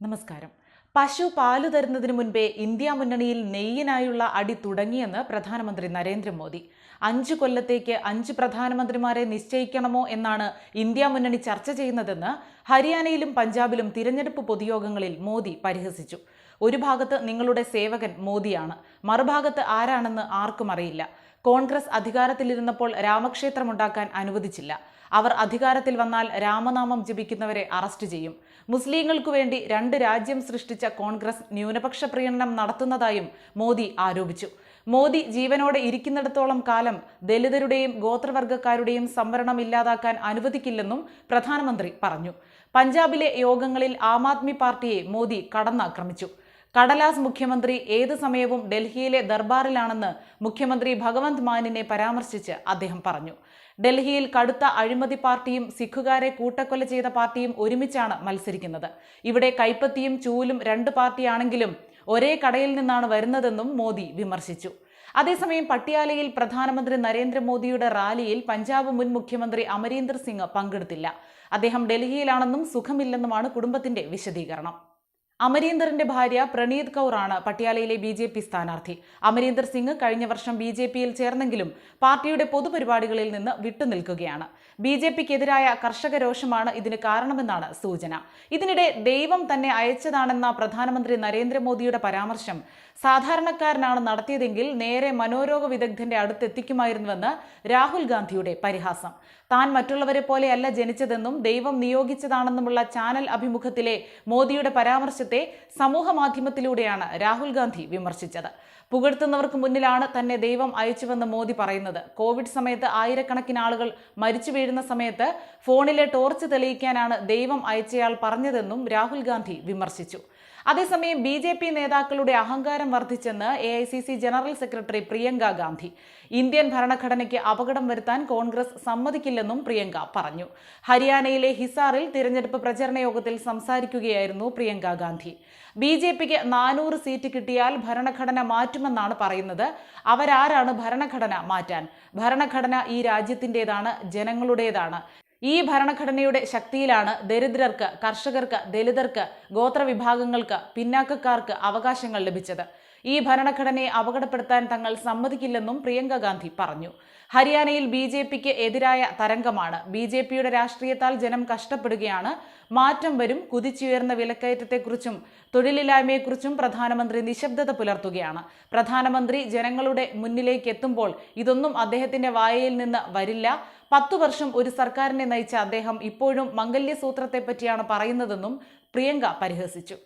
നമസ്കാരം. പശു പാലു തരുന്നതിന് മുൻപേ ഇന്ത്യ മുന്നണിയിൽ നെയ്യിനായുള്ള അടി തുടങ്ങിയെന്ന് പ്രധാനമന്ത്രി നരേന്ദ്രമോദി. അഞ്ചു കൊല്ലത്തേക്ക് അഞ്ച് പ്രധാനമന്ത്രിമാരെ നിശ്ചയിക്കണമോ എന്നാണ് ഇന്ത്യ മുന്നണി ചർച്ച ചെയ്യുന്നതെന്ന് ഹരിയാനയിലും പഞ്ചാബിലും തിരഞ്ഞെടുപ്പ് പൊതുയോഗങ്ങളിൽ മോദി പരിഹസിച്ചു. ഒരു ഭാഗത്ത് നിങ്ങളുടെ സേവകൻ മോദിയാണ് മറുഭാഗത്ത് ആരാണെന്ന് ആർക്കും അറിയില്ല. കോൺഗ്രസ് അധികാരത്തിലിരുന്നപ്പോൾ രാമക്ഷേത്രമുണ്ടാക്കാൻ അനുവദിച്ചില്ല. അവർ അധികാരത്തിൽ വന്നാൽ രാമനാമം ജപിക്കുന്നവരെ അറസ്റ്റ് ചെയ്യും. മുസ്ലിങ്ങൾക്കു വേണ്ടി രണ്ട് രാജ്യം സൃഷ്ടിച്ച കോൺഗ്രസ് ന്യൂനപക്ഷ പ്രീണനം നടത്തുന്നതായും മോദി ആരോപിച്ചു. മോദി ജീവനോടെ ഇരിക്കുന്നിടത്തോളം കാലം ദലിതരുടെയും ഗോത്രവർഗക്കാരുടെയും സംവരണം ഇല്ലാതാക്കാൻ അനുവദിക്കില്ലെന്നും പ്രധാനമന്ത്രി പറഞ്ഞു. പഞ്ചാബിലെ യോഗങ്ങളിൽ ആം ആദ്മി പാർട്ടിയെ മോദി കടന്നാക്രമിച്ചു. കടലാസ് മുഖ്യമന്ത്രി ഏത് സമയവും ഡൽഹിയിലെ ദർബാറിലാണെന്ന് മുഖ്യമന്ത്രി ഭഗവന്ത് മാനിനെ പരാമർശിച്ച് അദ്ദേഹം പറഞ്ഞു. ഡൽഹിയിൽ കടുത്ത അഴിമതി പാർട്ടിയും സിഖുകാരെ കൂട്ടക്കൊല ചെയ്ത പാർട്ടിയും ഒരുമിച്ചാണ് മത്സരിക്കുന്നത്. ഇവിടെ കൈപ്പത്തിയും ചൂലും രണ്ട് പാർട്ടിയാണെങ്കിലും ഒരേ കടയിൽ നിന്നാണ് വരുന്നതെന്നും മോദി വിമർശിച്ചു. അതേസമയം പട്യാലയിൽ പ്രധാനമന്ത്രി നരേന്ദ്രമോദിയുടെ റാലിയിൽ പഞ്ചാബ് മുൻ മുഖ്യമന്ത്രി അമരീന്ദർ സിംഗ് പങ്കെടുത്തില്ല. അദ്ദേഹം ഡൽഹിയിലാണെന്നും സുഖമില്ലെന്നുമാണ് കുടുംബത്തിന്റെ വിശദീകരണം. അമരീന്ദറിന്റെ ഭാര്യ പ്രണീത് കൗർ ആണ് പട്യാലയിലെ ബി ജെ പി സ്ഥാനാർത്ഥി. അമരീന്ദർ സിംഗ് കഴിഞ്ഞ വർഷം ബി ജെ പിയിൽ ചേർന്നെങ്കിലും പാർട്ടിയുടെ പൊതുപരിപാടികളിൽ നിന്ന് വിട്ടുനിൽക്കുകയാണ്. ബി ജെ പിക്കെതിരായ കർഷക രോഷമാണ് ഇതിന് കാരണമെന്നാണ് സൂചന. ഇതിനിടെ ദൈവം തന്നെ അയച്ചതാണെന്ന പ്രധാനമന്ത്രി നരേന്ദ്രമോദിയുടെ പരാമർശം സാധാരണക്കാരനാണ് നടത്തിയതെങ്കിൽ നേരെ മനോരോഗ വിദഗ്ധന്റെ അടുത്തെത്തിക്കുമായിരുന്നുവെന്ന് രാഹുൽ ഗാന്ധിയുടെ പരിഹാസം. താൻ മറ്റുള്ളവരെ പോലെയല്ല ജനിച്ചതെന്നും ദൈവം നിയോഗിച്ചതാണെന്നുമുള്ള ചാനൽ അഭിമുഖത്തിലെ മോദിയുടെ പരാമർശത്തെ സമൂഹ മാധ്യമത്തിലൂടെയാണ് രാഹുൽ ഗാന്ധി വിമർശിച്ചത്. പുകഴ്ത്തുന്നവർക്ക് മുന്നിലാണ് തന്നെ ദൈവം അയച്ചുവെന്ന് മോദി പറയുന്നത്. കോവിഡ് സമയത്ത് ആയിരക്കണക്കിന് ആളുകൾ മരിച്ചു വീഴുന്ന സമയത്ത് ഫോണിലെ ടോർച്ച് തെളിയിക്കാനാണ് ദൈവം അയച്ചയാൾ പറഞ്ഞതെന്നും രാഹുൽ ഗാന്ധി വിമർശിച്ചു. അതേസമയം ബി ജെ പി നേതാക്കളുടെ അഹങ്കാരം വർദ്ധിച്ചെന്ന് A I C C general secretary Priyanka Gandhi. Indian ഭരണഘടനയ്ക്ക് അപകടം വരുത്താൻ കോൺഗ്രസ് സമ്മതിക്കില്ലെന്നും പ്രിയങ്ക പറഞ്ഞു. ഹരിയാനയിലെ ഹിസാറിൽ തിരഞ്ഞെടുപ്പ് പ്രചരണ യോഗത്തിൽ സംസാരിക്കുകയായിരുന്നു പ്രിയങ്ക ഗാന്ധി. ബി ജെ പിക്ക് നാനൂറ് സീറ്റ് കിട്ടിയാൽ ഭരണഘടന മാറ്റുമെന്നാണ് പറയുന്നത്. അവരാരാണ് ഭരണഘടന മാറ്റാൻ? ഭരണഘടന ഈ രാജ്യത്തിന്റെതാണ് ജനങ്ങളുടേതാണ്. ഈ ഭരണഘടനയുടെ ശക്തിയിലാണ് ദരിദ്രർക്ക് കർഷകർക്ക് ദലിതർക്ക് ഗോത്രവിഭാഗങ്ങൾക്ക് പിന്നാക്കക്കാർക്ക് അവകാശങ്ങൾ ലഭിച്ചത്. ഈ ഭരണഘടനയെ അപകടപ്പെടുത്താൻ തങ്ങൾ സമ്മതിക്കില്ലെന്നും പ്രിയങ്ക ഗാന്ധി പറഞ്ഞു. ഹരിയാനയിൽ ബി ജെ പിക്ക് എതിരായ തരംഗമാണ്. ബി ജെ പിയുടെ രാഷ്ട്രീയത്താൽ ജനം കഷ്ടപ്പെടുകയാണ്. മാറ്റം വരും കുതിച്ചുയർന്ന വിലക്കയറ്റത്തെക്കുറിച്ചും തൊഴിലില്ലായ്മയെക്കുറിച്ചും പ്രധാനമന്ത്രി നിശബ്ദത പുലർത്തുകയാണ്. പ്രധാനമന്ത്രി ജനങ്ങളുടെ മുന്നിലേക്ക് എത്തുമ്പോൾ ഇതൊന്നും അദ്ദേഹത്തിന്റെ വായയിൽ നിന്ന് വരില്ല. പത്തു വർഷം ഒരു സർക്കാരിനെ നയിച്ച അദ്ദേഹം ഇപ്പോഴും മംഗല്യസൂത്രത്തെപ്പറ്റിയാണ് പറയുന്നതെന്നും പ്രിയങ്ക പരിഹസിച്ചു.